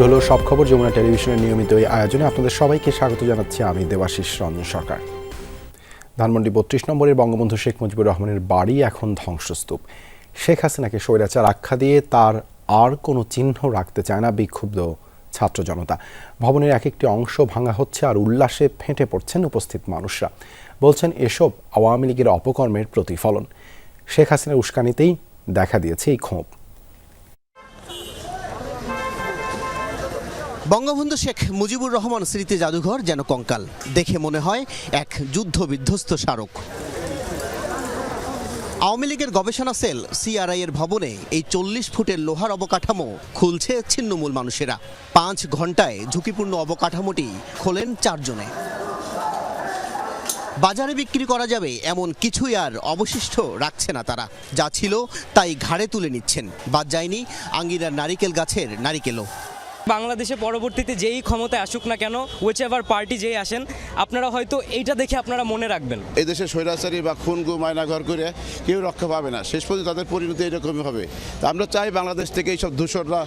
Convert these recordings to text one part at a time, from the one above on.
শুরু হলো সব খবর যমুনা টেলিভিশনের নিয়মিত এই আয়োজনে। আপনাদের সবাইকে স্বাগত জানাচ্ছি আমি দেবাশিস রঞ্জন সরকার। ধানমন্ডি বত্রিশ নম্বরের বঙ্গবন্ধু শেখ মুজিবুর রহমানের বাড়ি এখন ধ্বংসস্তূপ। শেখ হাসিনাকে স্বৈরাচার আখ্যা দিয়ে তার আর কোনো চিহ্ন রাখতে চায় না বিক্ষুব্ধ ছাত্র জনতা। ভবনের এক একটি অংশ ভাঙা হচ্ছে আর উল্লাসে ফেঁটে পড়ছেন উপস্থিত মানুষরা। বলছেন, এসব আওয়ামী লীগের অপকর্মের প্রতিফলন। শেখ হাসিনার উস্কানিতেই দেখা দিয়েছে এই ক্ষোভ। বঙ্গবন্ধু শেখ মুজিবুর রহমান স্মৃতি জাদুঘর, যেন কঙ্কাল। দেখে মনে হয় এক যুদ্ধ বিধ্বস্ত স্মারক। আওয়ামী লীগের গবেষণা সেল, সিআরআই এর ভবনে এই চল্লিশ ফুটের লোহার অবকাঠামো খুলছে ছিন্নমূল মানুষেরা। পাঁচ ঘন্টায় ঝুঁকিপূর্ণ অবকাঠামোটি খোলেন চারজনে। বাজারে বিক্রি করা যাবে এমন কিছুই আর অবশিষ্ট রাখছে না তারা। যা ছিল তাই ঘাড়ে তুলে নিচ্ছেন। বাদ যায়নি আঙ্গিনার নারিকেল গাছের নারিকেলও। বাংলাদেশে পরবর্তীতে যেই ক্ষমতায় আসুক না কেন উইচ এভার পার্টি যেই আসেন আপনারা হয়তো এইটা দেখে আপনারা মনে রাখবেন। এই দেশে স্বৈরাচারী বা খুন গু মায়না ঘর করে কেউ রক্ষা পাবে না। শেষ পর্যন্ত তাদের পরিণতি এরকমই হবে। তা আমরা চাই বাংলাদেশ থেকে এইসব দূষণরা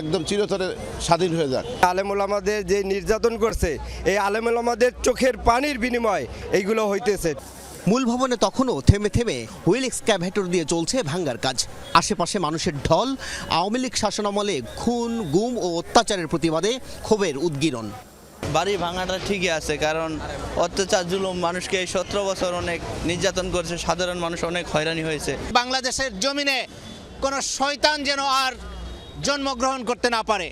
একদম চিরতরে স্বাধীন হয়ে যাক। আলেমুল আমাদের যে নির্যাতন করছে এই আলেমুল আমাদের চোখের পানির বিনিময় এইগুলো হইতেছে। মূল ভবনে তখনও থেমে থেমে হুইল এক্সক্যাভেটর দিয়ে চলছে ভাঙ্গার কাজ। আশেপাশে মানুষের ঢল আওয়ামী লীগ শাসনামলে খুন গুম ও অত্যাচারের প্রতিবাদে ক্ষোভের উদ্গীরণ। বাড়ি ভাঙাটা ঠিকই আছে কারণ অত্যাচার জুলুম মানুষকে এই সতেরো বছর অনেক নির্যাতন করেছে সাধারণ মানুষ অনেক হয়রানি হয়েছে। বাংলাদেশের জমিনে কোনো শয়তান যেন আর জন্মগ্রহণ করতে না পারে।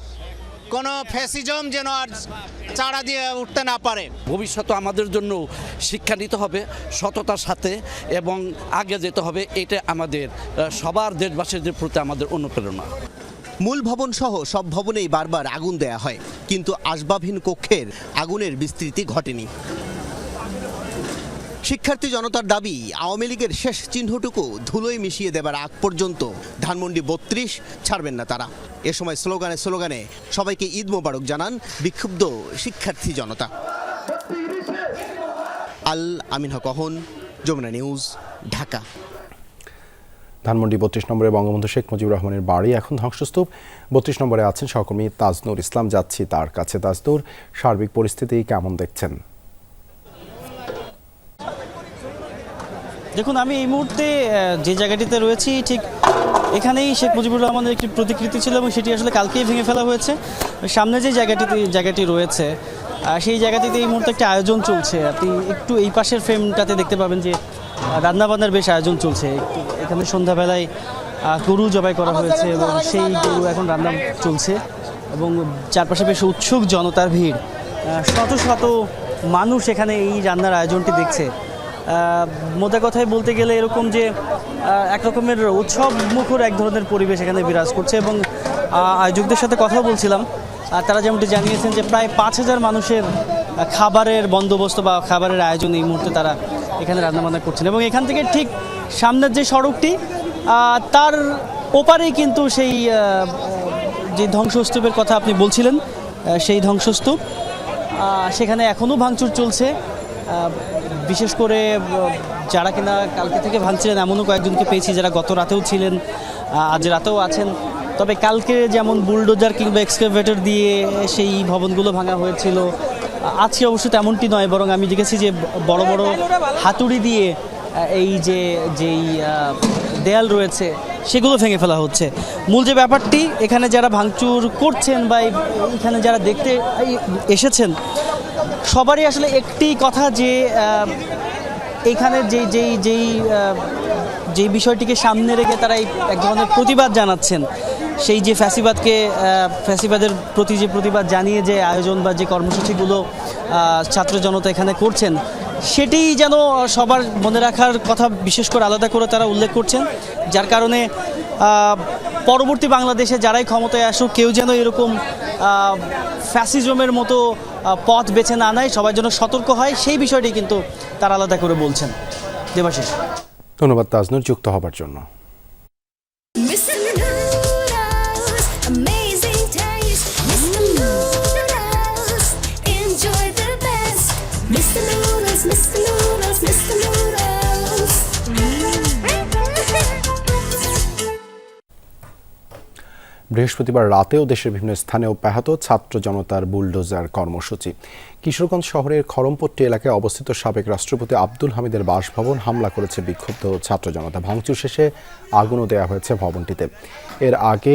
কোনো ফ্যাসিজম যেন আর চাড়া দিয়ে উঠতে না পারে। ভবিষ্যতে আমাদের জন্য শিক্ষা নিতে হবে সততার সাথে এবং আগে যেতে হবে এটা আমাদের সবার দেশবাসীদের প্রতি আমাদের অনুপ্রেরণা। মূল ভবন সহ সব ভবনেই বারবার আগুন দেয়া হয় কিন্তু আসবাবহীন কক্ষের আগুনের বিস্তৃতি ঘটেনি। শিক্ষার্থী জনতার দাবি, আওয়ামী লীগের শেষ চিহ্নটুকু ধুলোয় মিশিয়ে দেবার আগ পর্যন্ত ধানমন্ডি বত্রিশ ছাড়বেন না তারা। এ সময় স্লোগানে স্লোগানে সবাইকে ঈদ মোবারক জানান বিক্ষুব্ধ শিক্ষার্থী জনতা। আল আমিন হক অহন, যমুনা নিউজ, ঢাকা। ধানমন্ডি বত্রিশ নম্বরে বঙ্গবন্ধু শেখ মুজিবুর রহমানের বাড়ি এখন ধ্বংসস্তূপ। বত্রিশ নম্বরে আছেন সহকর্মী তাজনুর ইসলাম। যাচ্ছি তার কাছে। তাজনুর সার্বিক পরিস্থিতি কেমন দেখছেন? দেখুন, আমি এই মুহূর্তে যে জায়গাটিতে রয়েছি, ঠিক এখানেই শেখ মুজিবুর রহমানের একটি প্রতিকৃতি ছিল এবং সেটি আসলে কালকেই ভেঙে ফেলা হয়েছে। সামনে যে জায়গাটিতে, জায়গাটি রয়েছে সেই জায়গাটিতে এই মুহূর্তে একটা আয়োজন চলছে। আপনি একটু এই পাশের ফ্রেমটাতে দেখতে পাবেন যে রান্নাবান্নার বেশ আয়োজন চলছে। এখানে সন্ধ্যাবেলায় গরু জবাই করা হয়েছে এবং সেই গরু এখন রান্না চলছে এবং চারপাশে বেশ উৎসুক জনতার ভিড়। শত শত মানুষ এখানে এই রান্নার আয়োজনটি দেখছে। মোদ্দা কথায় বলতে গেলে এরকম যে এক রকমের উৎসব মুখর এক ধরনের পরিবেশ এখানে বিরাজ করছে এবং আয়োজকদের সাথে কথা বলছিলাম। তারা যেমনটি জানিয়েছেন যে প্রায় পাঁচ হাজার মানুষের খাবারের বন্দোবস্ত বা খাবারের আয়োজন এই মুহূর্তে তারা এখানে রান্নাবান্না করছেন এবং এখান থেকে ঠিক সামনের যে সড়কটি তার ওপারেই কিন্তু সেই যে ধ্বংসস্তূপের কথা আপনি বলছিলেন সেই ধ্বংসস্তূপ সেখানে এখনও ভাঙচুর চলছে। বিশেষ করে যারা কিনা কালকে থেকে ভাঙছিলেন এমনও কয়েকজনকে পেয়েছি যারা গত রাতেও ছিলেন আজ রাতেও আছেন। তবে কালকে যেমন বুলডোজার কিংবা এক্সকাভেটর দিয়ে সেই ভবনগুলো ভাঙা হয়েছিল আজকে অবশ্য তেমনটি নয়, বরং আমি দেখেছি যে বড় বড় হাতুড়ি দিয়ে এই যে, যেই দেয়াল রয়েছে, সেগুলো ভেঙে ফেলা হচ্ছে। মূল যে ব্যাপারটি, এখানে যারা ভাঙচুর করছেন বা এখানে যারা দেখতে এসেছেন সবারই আসলে একটি কথা যে এখানে যেই যেই যেই যেই বিষয়টিকে সামনে রেখে তারা এই এক ধরনের প্রতিবাদ জানাচ্ছেন, সেই যে ফ্যাসিবাদকে ফ্যাসিবাদের প্রতি যে প্রতিবাদ জানিয়ে যে আয়োজন বা যে কর্মসূচিগুলো ছাত্র জনতা এখানে করছেন, সেটি যেন সবার মনে রাখার কথা বিশেষ করে আলাদা করে তারা উল্লেখ করছেন, যার কারণে পরবর্তী বাংলাদেশে যারাই ক্ষমতায় আসুক, কেউ যেন এরকম ফ্যাসিজমের মতো পথ বেছে না নেয় সবাই যেন সতর্ক হয়, সেই বিষয়টি কিন্তু তারা আলাদা করে বলছেন। দেবাশিস। ধন্যবাদ তাজনুর যুক্ত হবার জন্য। বৃহস্পতিবার রাতেও দেশের বিভিন্ন স্থানে অব্যাহত ছাত্র জনতার বুলডোজার কর্মসূচি। কিশোরগঞ্জ শহরের খরমপট্টি এলাকায় অবস্থিত সাবেক রাষ্ট্রপতি আব্দুল হামিদের বাসভবন হামলা করেছে বিক্ষুব্ধ ছাত্র জনতা। ভাঙচুর শেষে আগুনও দেওয়া হয়েছে ভবনটিতে। এর আগে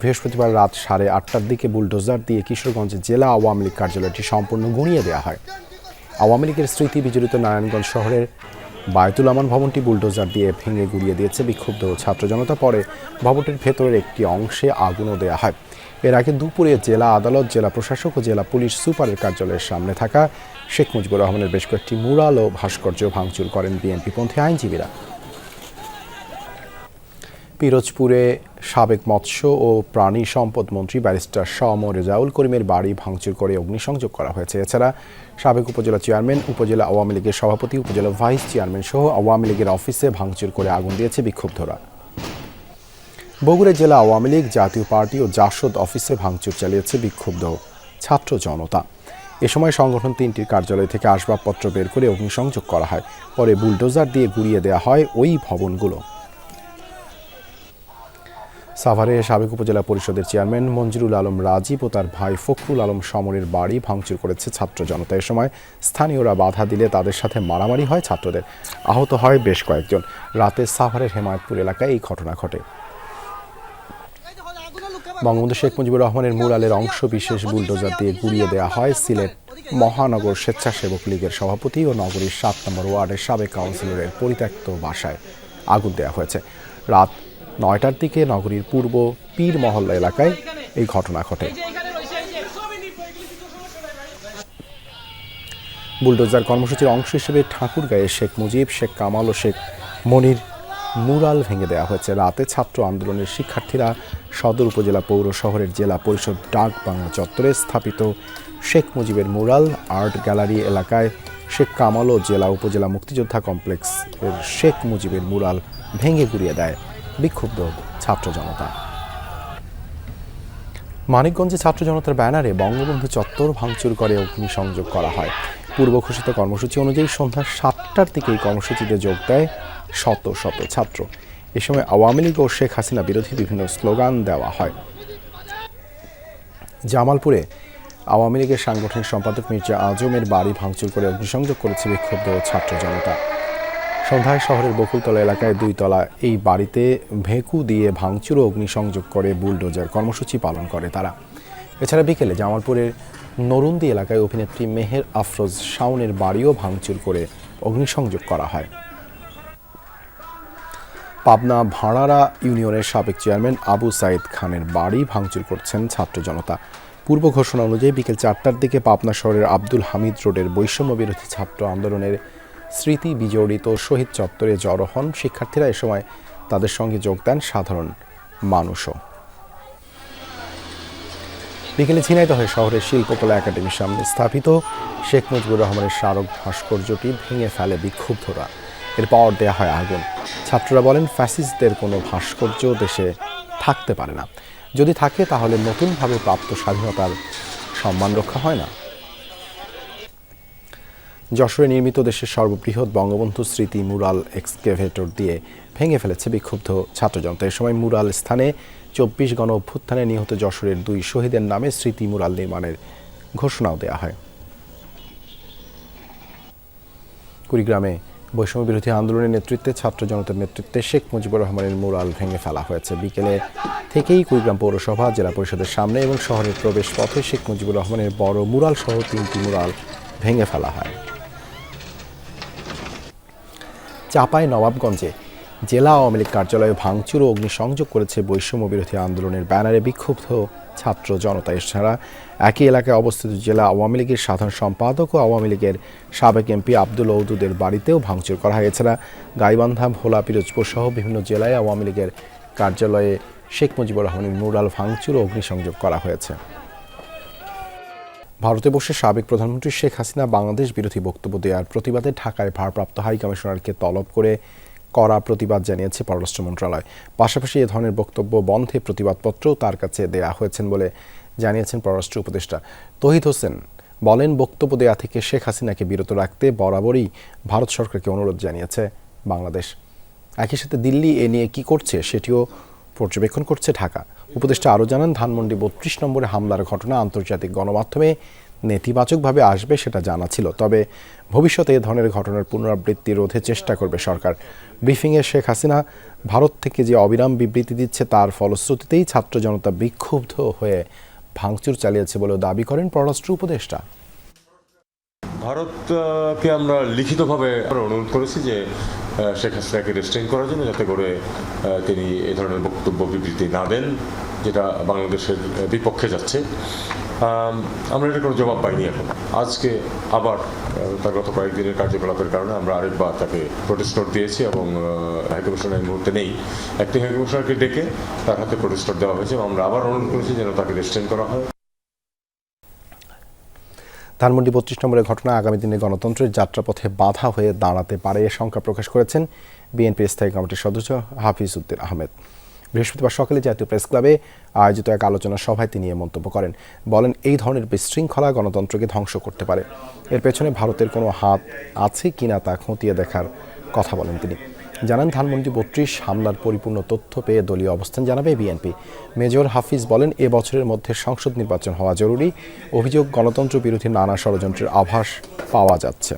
বৃহস্পতিবার রাত সাড়ে আটটার দিকে বুলডোজার দিয়ে কিশোরগঞ্জ জেলা আওয়ামী লীগ কার্যালয়টি সম্পূর্ণ গুঁড়িয়ে দেওয়া হয়। আওয়ামী লীগের স্মৃতি বিজড়িত নারায়ণগঞ্জ শহরের বায়তুল আমান ভবনটি বুলডোজার দিয়ে ভেঙে গুড়িয়ে দিয়েছে বিক্ষুব্ধ ছাত্র জনতা। পরে ভবনটির ভেতরের একটি অংশে আগুনও দেওয়া হয়। এর আগে দুপুরে জেলা আদালত, জেলা প্রশাসক ও জেলা পুলিশ সুপারের কার্যালয়ের সামনে থাকা শেখ মুজিবুর রহমানের বেশ কয়েকটি মুরাল ও ভাস্কর্য ভাঙচুর করেন বিএনপিপন্থী আইনজীবীরা। পিরোজপুরে সাবেক মৎস্য ও প্রাণী সম্পদ মন্ত্রী ব্যারিস্টার সম রেজাউল করিমের বাড়ি ভাঙচুর করে অগ্নিসংযোগ করা হয়েছে। এছাড়া সাবেক উপজেলা চেয়ারম্যান, উপজেলা আওয়ামী লীগের সভাপতি, উপজেলা ভাইস চেয়ারম্যান সহ আওয়ামী লীগের অফিসে ভাঙচুর করে আগুন দিয়েছে বিক্ষুব্ধরা। বগুড়া জেলা আওয়ামী লীগ, জাতীয় পার্টি ও জাসদ অফিসে ভাঙচুর চালিয়েছে বিক্ষুব্ধ ছাত্র জনতা। এ সময় সংগঠন তিনটির কার্যালয় থেকে আসবাবপত্র বের করে অগ্নিসংযোগ করা হয়। পরে বুলডোজার দিয়ে গুড়িয়ে দেওয়া হয় ওই ভবনগুলো। সাভারে সাবেক উপজেলা পরিষদের চেয়ারম্যান মঞ্জুরুল আলম রাজীব ও তার ভাই ফখরুল আলম সমরের বাড়ি ভাঙচুর করেছে ছাত্র জনতা। এ সময় স্থানীয়রা বাধা দিলে তাদের সাথে মারামারি হয় ছাত্রদের। আহত হয় বেশ কয়েকজন। রাতে সাভারের হেমায়তপুর এলাকায় এই ঘটনা ঘটে। বঙ্গবন্ধু শেখ মুজিবুর রহমানের মুরালের অংশ বিশেষ বুলডোজার দিয়ে গুড়িয়ে দেওয়া হয় সিলেট মহানগর স্বেচ্ছাসেবক লীগের সভাপতি ও নগরীর সাত নম্বর ওয়ার্ডের সাবেক কাউন্সিলরের পরিত্যক্ত বাসায় আগুন দেওয়া হয়েছে। রাত নয়টার দিকে নগরীর পূর্ব পীর মহল্লা এলাকায় এই ঘটনা ঘটে। বুলডোজার কর্মসূচির অংশ হিসেবে ঠাকুরগাঁয়ে শেখ মুজিব, শেখ কামাল ও শেখ মনির মুরাল ভেঙে দেওয়া হয়েছে। রাতে ছাত্র আন্দোলনের শিক্ষার্থীরা সদর উপজেলা পৌর শহরের জেলা পরিষদ ডাক বাংলা চত্বরে স্থাপিত শেখ মুজিবের মুরাল আর্ট গ্যালারি এলাকায় শেখ কামাল ও জেলা উপজেলা মুক্তিযোদ্ধা কমপ্লেক্সের শেখ মুজিবের মুরাল ভেঙে গুড়িয়ে দেয়। বিক্ষুব্ধ ছাত্র জনতা। মানিকগঞ্জে ছাত্র জনতার ব্যানারে বঙ্গবন্ধু চত্বর ভাঙচুর করে অগ্নিসংযোগ করা হয়। পূর্ব ঘোষিত কর্মসূচি অনুযায়ী সন্ধ্যা সাতটার দিকে এই কর্মসূচিতে যোগ দেয় শত শত ছাত্র। এ সময় আওয়ামী লীগ ও শেখ হাসিনা বিরোধী বিভিন্ন স্লোগান দেওয়া হয়। জামালপুরে আওয়ামী লীগের সাংগঠনিক সম্পাদক মির্জা আজমের বাড়ি ভাঙচুর করে অগ্নিসংযোগ করেছে বিক্ষুব্ধ ছাত্র জনতা। সন্ধ্যায় শহরের বকুলতলা এলাকায় দুই তলা এই বাড়িতে ভেঁকু দিয়ে ভাঙচুর অগ্নিসংযোগ করে বুলডোজার কর্মসূচি পালন করে তারা। এছাড়া বিকেলে জামালপুরের নরুন্দি এলাকায় অভিনেত্রী মেহের আফরোজ শাওনের বাড়িও ভাঙচুর করে অগ্নিসংযোগ করা হয়। পাবনা ভাড়ারা ইউনিয়নের সাবেক চেয়ারম্যান আবু সাইদ খানের বাড়ি ভাঙচুর করছেন ছাত্র জনতা। পূর্ব ঘোষণা অনুযায়ী বিকেল চারটার দিকে পাবনা শহরের আব্দুল হামিদ রোডের বৈষম্য বিরোধী ছাত্র আন্দোলনের স্মৃতি বিজড়িত শহীদ চত্বরে জড়ো হন শিক্ষার্থীরা এ সময় তাদের সঙ্গে যোগ দেন সাধারণ মানুষও। বিকেলে ঝিনাইদহ শহরের শিল্পকলা একাডেমির সামনে স্থাপিত শেখ মুজিবুর রহমানের স্মারক ভাস্কর্যটি ভেঙে ফেলে বিক্ষুব্ধরা। এরপর দেয়া হয় আগুন। ছাত্ররা বলেন, ফ্যাসিস্টদের কোনো ভাস্কর্য দেশে থাকতে পারে না। যদি থাকে, তাহলে নতুনভাবে প্রাপ্ত স্বাধীনতার সম্মান রক্ষা হয় না। যশোরে নির্মিত দেশের সর্ববৃহৎ বঙ্গবন্ধু স্মৃতি মুরাল এক্সকেভেটর দিয়ে ভেঙে ফেলেছে বিক্ষুব্ধ ছাত্র জনতা এ সময় মুরাল স্থানে চব্বিশ গণ অভ্যুত্থানে নিহত যশোরের দুই শহীদের নামে স্মৃতি মুরাল নির্মাণের ঘোষণাও দেওয়া হয়। কুড়িগ্রামে বৈষম্য বিরোধী আন্দোলনের নেতৃত্বে, ছাত্র জনতার নেতৃত্বে শেখ মুজিবুর রহমানের মুরাল ভেঙে ফেলা হয়েছে। বিকেলে থেকেই কুড়িগ্রাম পৌরসভা, জেলা পরিষদের সামনে এবং শহরের প্রবেশ পথে শেখ মুজিবুর রহমানের বড় মুরাল সহ তিনটি মুরাল ভেঙে ফেলা হয়। চাপাই নবাবগঞ্জে। জেলা আওয়ামী লীগ কার্যালয়ে ভাঙচুর ও অগ্নিসংযোগ করেছে বৈষম্য বিরোধী আন্দোলনের ব্যানারে বিক্ষুব্ধ ছাত্র জনতা। এছাড়া একই এলাকায় অবস্থিত জেলা আওয়ামী লীগের সাধারণ সম্পাদক ও আওয়ামী লীগের সাবেক এমপি আব্দুল ঔদুদের বাড়িতেও ভাঙচুর করা হয় এছাড়া গাইবান্ধা, ভোলা, পিরোজপুর সহ বিভিন্ন জেলায় আওয়ামী লীগের কার্যালয়ে শেখ মুজিবুর রহমানের মুরাল ভাঙচুর ও অগ্নিসংযোগ করা হয়েছে। ভারতে বসে সাবেক প্রধানমন্ত্রী শেখ হাসিনা বাংলাদেশ বিরোধী বক্তব্য দেওয়ার প্রতিবাদে ঢাকায় ভারপ্রাপ্ত হাই কমিশনারকে তলব করে কড়া প্রতিবাদ জানিয়েছে পররাষ্ট্র মন্ত্রণালয়। পাশাপাশি এ ধরনের বক্তব্য বন্ধে প্রতিবাদপত্রও তার কাছে দেয়া হয়েছেন বলে জানিয়েছেন পররাষ্ট্র উপদেষ্টা। তহিদ হোসেন বলেন, বক্তব্য দেয়া থেকে শেখ হাসিনাকে বিরত রাখতে বরাবরই ভারত সরকারকে অনুরোধ জানিয়েছে বাংলাদেশ। একই সাথে দিল্লি এ নিয়ে কি করছে সেটিও পর্যবেক্ষণ করছে ঢাকা। উপদেষ্টা আরও জানান, ধানমন্ডি বত্রিশ নম্বরে হামলার ঘটনা আন্তর্জাতিক গণমাধ্যমে নেতিবাচকভাবে আসবে সেটা জানা ছিল। তবে ভবিষ্যতে এ ধরনের ঘটনার পুনরাবৃত্তি রোধে চেষ্টা করবে সরকার। ব্রিফিংয়ে শেখ হাসিনা, ভারত থেকে যে অবিরাম বিবৃতি দিচ্ছে তার ফলশ্রুতিতেই ছাত্র জনতা বিক্ষুব্ধ হয়ে ভাঙচুর চালিয়েছে বলেও দাবি করেন পররাষ্ট্র উপদেষ্টা। ভারতকে আমরা লিখিতভাবে অনুরোধ করেছি যে শেখ হাসিনাকে রেস্ট্রেন করার জন্য যাতে করে তিনি এ ধরনের বক্তব্য বিবৃতি না দেন। যেটা বাংলাদেশের বিপক্ষে যাচ্ছে। আমরা এটা কোনো জবাব পাইনি এখন। আজকে আবার তার গত কয়েকদিনের কার্যকলাপের কারণে আমরা আরেকবার তাকে প্রোটেস্ট নোট দিয়েছি এবং হাইকমিশন এই মুহূর্তে নেই। একটি হাইকমিশনারকে ডেকে তার হাতে প্রোটেস্ট নোট দেওয়া হয়েছে এবং আমরা আবার অনুরোধ করেছি যেন তাকে রেস্ট্রেন করা হয়। ধানমন্ডি বত্রিশ নম্বরের ঘটনা আগামী দিনে গণতন্ত্রের যাত্রাপথে বাধা হয়ে দাঁড়াতে পারে শঙ্কা প্রকাশ করেছেন বিএনপি স্থায়ী কমিটির সদস্য হাফিজ উদ্দিন আহমেদ। বৃহস্পতিবার সকালে জাতীয় প্রেস ক্লাবে আয়োজিত এক আলোচনা সভায় তিনি এ মন্তব্য করেন। বলেন, এই ধরনের বিশৃঙ্খলা গণতন্ত্রকে ধ্বংস করতে পারে। এর পেছনে ভারতের কোনো হাত আছে কি না তা খতিয়ে দেখার কথা বলেন তিনি। জানান, ধানমন্ডি বত্রিশ, হামলার পরিপূর্ণ তথ্য পেয়ে দলীয় অবস্থান জানাবে বিএনপি। মেজর হাফিজ বলেন, এ বছরের মধ্যে সংসদ নির্বাচন হওয়া জরুরি। অভিযোগ গণতন্ত্র বিরোধী নানা ষড়যন্ত্রের আভাস পাওয়া যাচ্ছে।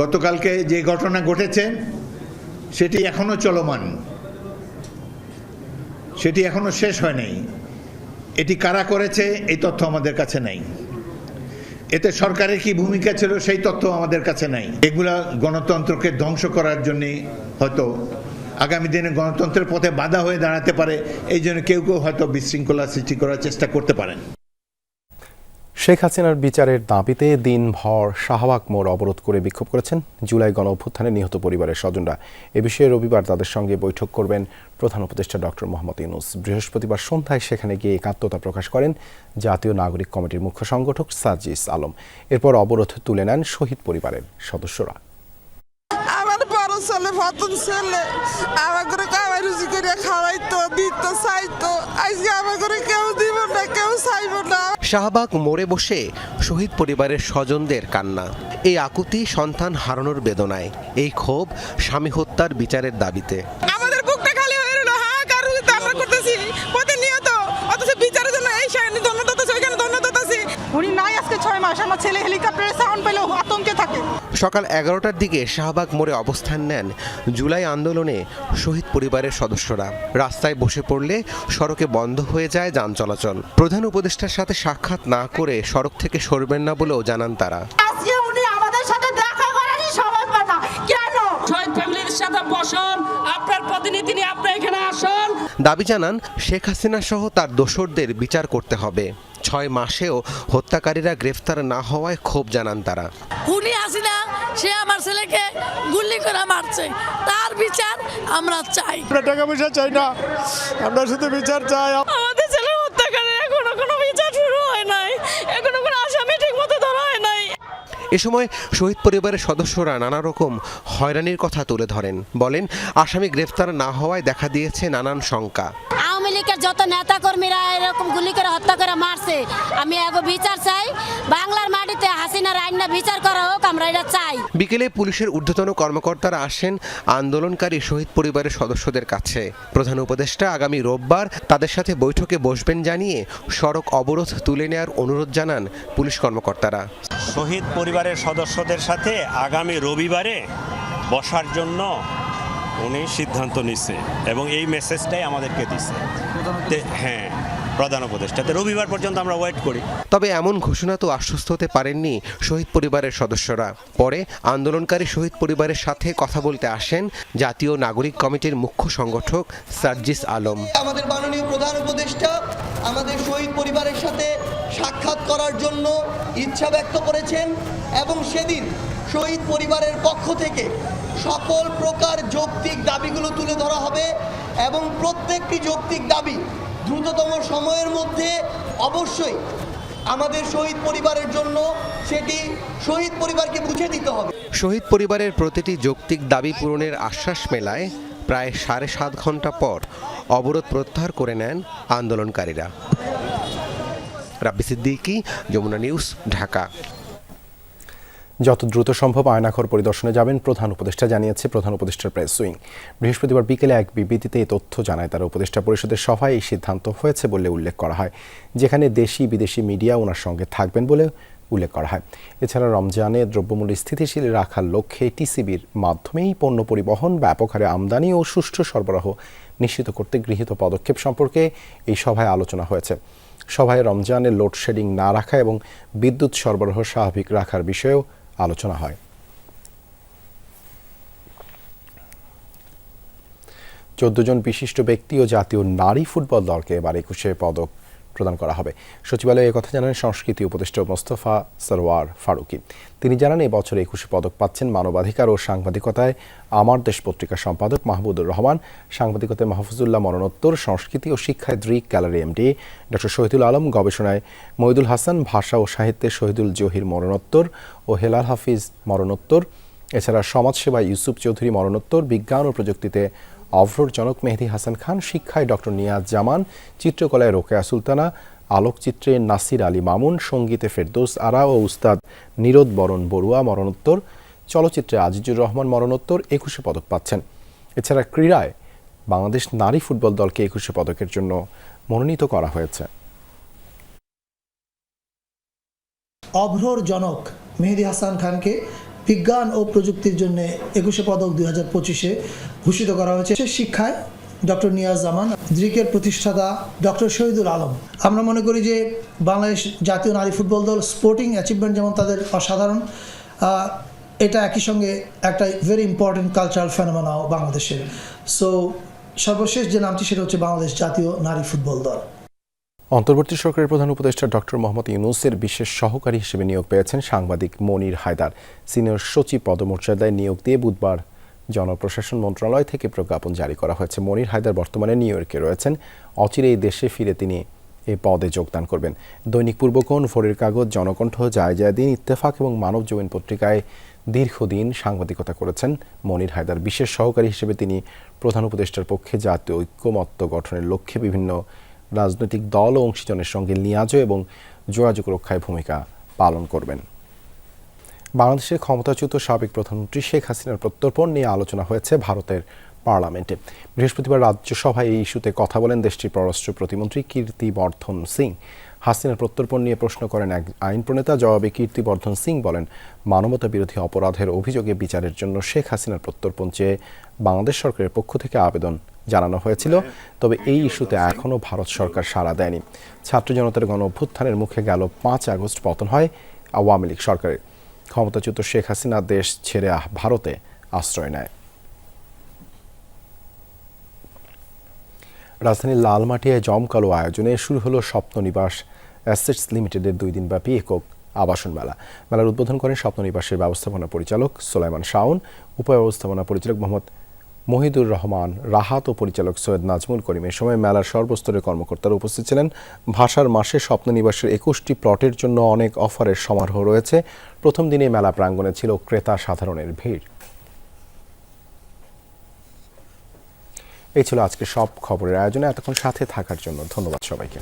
গতকালকে যে ঘটনা ঘটেছে, সেটি এখনও চলমান। সেটি এখনও শেষ হয় নাই। এটি কারা করেছে, এই তথ্য আমাদের কাছে নাই। এতে সরকারের কি ভূমিকা ছিল, সেই তথ্য আমাদের কাছে নাই। এগুলা গণতন্ত্রকে ধ্বংস করার জন্য হয়তো আগামী দিনে গণতন্ত্রের পথে বাধা হয়ে দাঁড়াতে পারে, এই জন্য কেউ কেউ হয়তো বিশৃঙ্খলা সৃষ্টি করার চেষ্টা করতে পারেন। শেখ হাসিনার বিচারের দাবিতে দিনভর শাহবাগ মোড় অবরোধ করে বিক্ষোভ করেছেন জুলাই গণ অভ্যুত্থানে নিহত পরিবারের স্বজনরা। এ বিষয়ে রবিবার তাদের সঙ্গে বৈঠক করবেন প্রধান উপদেষ্টা ডক্টর মোহাম্মদ ইউনুস। বৃহস্পতিবার সন্ধ্যায় সেখানে গিয়ে একাত্মতা প্রকাশ করেন জাতীয় নাগরিক কমিটির মুখ্য সংগঠক সাজিস আলম। এরপর অবরোধ তুলে নেন শহীদ পরিবারের সদস্যরা। আমার ছেলে ছেলে। শাহবাগ মোড়ে বসে শহীদ পরিবারের স্বজনদের কান্না। এই আকুতি সন্তান হারানোর বেদনায়। এই ক্ষোভ স্বামী হত্যার বিচারের দাবিতে। আমাদের বুকটা খালি হয়ে রইল হাহাকার আমরা করতেছি? প্রতিনিয়ত অথচ বিচারের জন্য এই সাইনে উনি নাই আজকে ছয় মাস আমার ছেলে হেলিকপ্টারে সাউন্ড আতঙ্কে থাকে। সকাল এগারোটার দিকে শাহবাগ মোড়ে অবস্থান নেন জুলাই আন্দোলনে শহীদ পরিবারের সদস্যরা। রাস্তায় বসে পড়লে সড়কে বন্ধ হয়ে যায় যান চলাচল। প্রধান উপদেষ্টার সাথে সাক্ষাৎ না করে সড়ক থেকে সরবেন না বলেও জানান তারা। দাবি জানান শেখ হাসিনা সহ তার দোসরদের বিচার করতে হবে। ছয় মাসেও হত্যাকারীরা গ্রেফতার না হওয়ায় ক্ষোভ জানান তারা। উনি হাসিনা সে আমার ছেলেকে গুলি করে মারছে। তার বিচার আমরা চাই। আমরা টাকা পয়সা চাই না। আমরা শুধু বিচার চাই। আমাদের ছেলে হত্যাকারীরা কোনো কোনো বিচার শুরু হয় নাই এখনও কোনো আসামি ঠিক মতো ধরা হয় নাই এ সময় শহীদ পরিবারের সদস্যরা নানা রকম হয়রানির কথা তুলে ধরেন। বলেন, আসামি গ্রেফতার না হওয়ায় দেখা দিয়েছে নানান শঙ্কা। আওয়ামী লীগের যত নেতা কর্মীরা এরকম গুলি করে হত্যা করে মারছে আমি এগো বিচার চাই। বাংলার মাটিতে হাসিনার আইনা বিচার করা হোক আমরা এটা চাই। বিকেলে পুলিশের ঊর্ধ্বতন কর্মকর্তারা আসেন আন্দোলনকারী শহীদ পরিবারের সদস্যদের কাছে। প্রধান উপদেষ্টা আগামী রোববার তাদের সাথে বৈঠকে বসবেন জানিয়ে সড়ক অবরোধ তুলে নেওয়ার অনুরোধ জানান পুলিশ কর্মকর্তারা। শহীদ পরিবারের সদস্যদের সাথে আগামী রবিবারে বসার জন্য উনি সিদ্ধান্ত নিচ্ছে এবং এই মেসেজটাই আমাদেরকে দিচ্ছে তে- হ্যাঁ প্রধান উপদেষ্টাতে রবিবার পর্যন্ত আমরা ওয়েট করি। তবে এমন ঘোষণা তো আশ্বস্ত হতে পারেননি শহীদ পরিবারের সদস্যরা। পরে আন্দোলনকারী শহীদ পরিবারের সাথে কথা বলতে আসেন জাতীয় নাগরিক কমিটির মুখ্য সংগঠক সার্জিস আলম। আমাদের মাননীয় প্রধান উপদেষ্টা আমাদের শহীদ পরিবারের সাথে সাক্ষাৎ করার জন্য ইচ্ছা ব্যক্ত করেছেন এবং সেদিন শহীদ পরিবারের পক্ষ থেকে সকল প্রকার যৌক্তিক দাবিগুলো তুলে ধরা হবে এবং প্রত্যেকটি যৌক্তিক দাবি দ্রুততম সময়ের মধ্যে অবশ্যই আমাদের শহীদ পরিবারের জন্য সেটি শহীদ পরিবারকে বুঝে দিতে হবে। শহীদ পরিবারের প্রতিটি যৌক্তিক দাবি পূরণের আশ্বাস মেলায় প্রায় সাড়ে সাত ঘণ্টা পর অবরোধ প্রত্যাহার করে নেন আন্দোলনকারীরা। রাব্বি সিদ্দিকি, যমুনা নিউজ, ঢাকা। যত দ্রুত সম্ভব আয়নাঘর পরিদর্শনে যাবেন, প্রধান উপদেষ্টা জানিয়েছে, প্রধান উপদেষ্টার প্রেস উইং। বৃহস্পতিবার বিকেলে এক বিবৃতিতে এই তথ্য জানায় তারা। উপদেষ্টা পরিষদের সভায় এই সিদ্ধান্ত হয়েছে বলে উল্লেখ করা হয়, যেখানে দেশি বিদেশি মিডিয়া ওনার সঙ্গে থাকবেন বলে উল্লেখ করা হয়। এছাড়া রমজানে দ্রব্যমূল্য স্থিতিশীল রাখার লক্ষ্যে টিসিবির মাধ্যমেই পণ্য পরিবহন, ব্যাপক হারে আমদানি ও সুষ্ঠু সরবরাহ নিশ্চিত করতে গৃহীত পদক্ষেপ সম্পর্কে এই সভায় আলোচনা হয়েছে। সভায় রমজানে লোডশেডিং না রাখা এবং বিদ্যুৎ সরবরাহ স্বাভাবিক রাখার বিষয়েও আলোচনা হয়। চোদ্দ জন বিশিষ্ট ব্যক্তি ও জাতীয় নারী ফুটবল দলকে এবার একুশে পদক প্রদান করা হবে। সচিবালয়ে কথা জানান সংস্কৃতি উপদেষ্টা মোস্তফা সরওয়ার ফারুকি। তিনি জানান এই বছর একুশে পদক পাচ্ছেন মানবাধিকার ও সাংবাদিকতায় আমার দেশ পত্রিকা সম্পাদক মাহমুদুর রহমান, সাংবাদিকতায় মাহফুজুল্লাহ মরণোত্তর, সংস্কৃতি ও শিক্ষায় Drik gallery MD doctor Shahidul Alam, গবেষণায় মহিদুল হাসান, ভাষা ও সাহিত্যে শহীদুল জহির মরণোত্তর ও হেলাল হাফিজ মরণোত্তর। এছাড়া সমাজসেবায় ইউসুফ চৌধুরী মরণোত্তর, বিজ্ঞান ও প্রযুক্তিতে অভ্রর জনক মেহেদি হাসান খান, শিক্ষায় ডক্টর নিয়াজ জামান, চিত্রকলায় রোকেয়া সুলতানা, আলোকচিত্রে নাসির আলী মামুন, সঙ্গীতে ফেরদৌস আরা ও উস্তাদ নিরোদ বরণ বড়ুয়া মরণোত্তর, চলচ্চিত্রে আজিজুর রহমান মরণোত্তর, একুশে পদক পাচ্ছেন। এছাড়া ক্রীড়ায় বাংলাদেশ নারী ফুটবল দলকে একুশে পদকের জন্য মনোনীত করা হয়েছে। অভ্রর জনক মেহেদি হাসান খানকে বিজ্ঞান ও প্রযুক্তির জন্য একুশে পদক দুই হাজার পঁচিশে ভূষিত করা হয়েছে। সে শিক্ষায় ডক্টর নিয়াজ জামান দ্রিকের প্রতিষ্ঠাতা ডক্টর শহীদুল আলম। আমরা মনে করি যে বাংলাদেশ জাতীয় নারী ফুটবল দল স্পোর্টিং অ্যাচিভমেন্ট যেমন তাদের অসাধারণ এটা একই সঙ্গে একটা ভেরি ইম্পর্টেন্ট কালচারাল ফেনোমেনাও বাংলাদেশের। সো সর্বশেষ যে নামটি সেটা হচ্ছে বাংলাদেশ জাতীয় নারী ফুটবল দল। অন্তর্বর্তী সরকারের প্রধান উপদেষ্টা ডক্টর মোহাম্মদ ইউনুসের বিশেষ সহকারী হিসেবে নিয়োগ পেয়েছেন সাংবাদিক মনির হায়দার। সিনিয়র সচিব পদমর্যাদায় নিয়োগ দিয়ে বুধবার জনপ্রশাসন মন্ত্রণালয় থেকে প্রজ্ঞাপন জারি করা হয়েছে। মনির হায়দার বর্তমানে নিউ ইয়র্কে রয়েছেন। অচিরেই দেশে ফিরে তিনি এই পদে যোগদান করবেন। দৈনিক পূর্বকোণ, ভোরের কাগজ, জনকণ্ঠ যায় যায় দিন ইত্তেফাক এবং মানব জমিন পত্রিকায় দীর্ঘদিন সাংবাদিকতা করেছেন মনির হায়দার। বিশেষ সহকারী হিসেবে তিনি প্রধান উপদেষ্টার পক্ষে জাতীয় ঐক্যমত্য গঠনের লক্ষ্যে বিভিন্ন রাজনৈতিক দল ও অংশীজনের সঙ্গে লিয়াজো এবং যোগাযোগ রক্ষায় ভূমিকা পালন করবেন। বাংলাদেশের ক্ষমতাচ্যুত সাবেক প্রধানমন্ত্রী শেখ হাসিনার প্রত্যর্পণ নিয়ে আলোচনা হয়েছে ভারতের পার্লামেন্টে। বৃহস্পতিবার রাজ্যসভায় এই ইস্যুতে কথা বলেন দেশটির পররাষ্ট্র প্রতিমন্ত্রী কীর্তিবর্ধন সিং। হাসিনার প্রত্যর্পণ নিয়ে প্রশ্ন করেন এক আইন প্রণেতা জবাবে কীর্তিবর্ধন সিং বলেন মানবতা বিরোধী অপরাধের অভিযোগে বিচারের জন্য শেখ হাসিনার প্রত্যর্পণ চেয়ে বাংলাদেশ সরকারের পক্ষ থেকে আবেদন জানানো হয়েছিল, তবে এই ইস্যুতে এখনও ভারত সরকার সাড়া দেয়নি। ছাত্র জনতার গণ অভ্যুত্থানের মুখে গেল পাঁচ আগস্ট পতন হয় আওয়ামী লীগ সরকারের। ক্ষমতাচ্যুত শেখ হাসিনা দেশ ছেড়ে ভারতে আশ্রয় নেয়। রাজধানীর লালমাটিয়ায় জমকালো আয়োজনে শুরু হলো স্বপ্ননিবাস অ্যাসেটস লিমিটেডের দুই দিনব্যাপী একক আবাসন মেলা। মেলার উদ্বোধন করেন স্বপ্ননিবাসের ব্যবস্থাপনা পরিচালক সোলাইমান শাওন, উপব্যবস্থাপনা পরিচালক মোহাম্মদ মহিদুর রহমান, রাহাত ও পরিচালক সৈয়দ নাজমুল করিম এ সময় মেলার সর্বস্তরের কর্মকর্তারা উপস্থিত ছিলেন। ভাষার মাসে স্বপ্ননিবাসের একুশটি প্লটের জন্য অনেক অফারের সমারোহ রয়েছে। প্রথম দিনে মেলা প্রাঙ্গণে ছিল ক্রেতা সাধারণের ভিড়। এই ছিল আজকে সব খবরের আয়োজনে। এতক্ষণ সাথে থাকার জন্য ধন্যবাদ সবাইকে।